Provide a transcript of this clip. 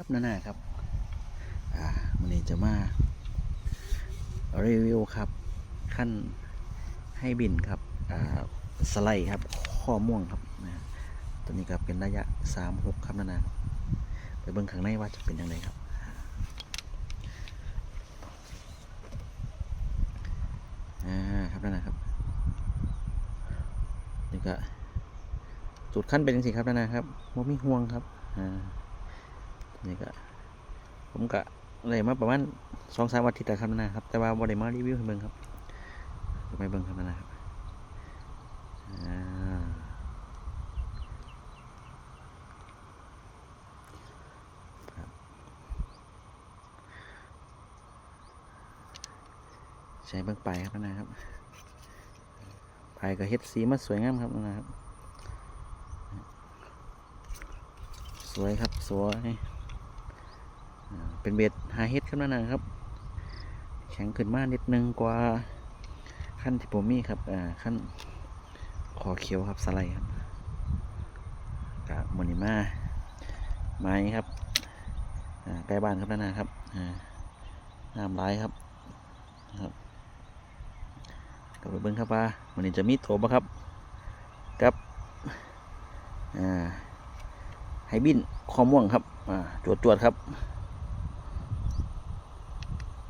ครับนานาครับ อ่าวันนี้จะมารีวิวครับขั้นให้บินครับอ่าสไลด์ครับ ข้อม่วงครับนะตัวนี้ก็เป็นระยะสามหกครับนานาครับไปเบิ่งข้างในว่าจะเป็นยังไงครับอ่าครับนานาครับนี่ก็จุดขั้นเป็นยังสิครับนานาครับว่มีห่วงครับอ่า นี่ก็ผมก็เลยมาประมาณสองสามอาทิตย์แล้วครับนะครับ แต่ว่าบ่ได้มารีวิวให้เบิ่งครับจะไปเบิ่งครับนะครับอ่าครับใช้เบิ่งไปครับนะครับไปก็เฮ็ดสีมาสวยงามครับนะครับ สวยครับ สวย เป็นเบ็ดหาเฮ็ดขึ้นมาน่อยครับ แข็งขึ้นมากนิดนึงกว่าขั้นที่ผมมีครับอ่าขั้นคอเขียวครับสไลด์ครับกับมอนิมาไม้ครับใกล้บ้านครับนั่นนะครับน้ำร้ายครับครับกับเบิ้งครับว่าวันนี้จะมีโถบะครับกับอ่าไฮบินคอม่วงครับอ่าจวดจวดครับ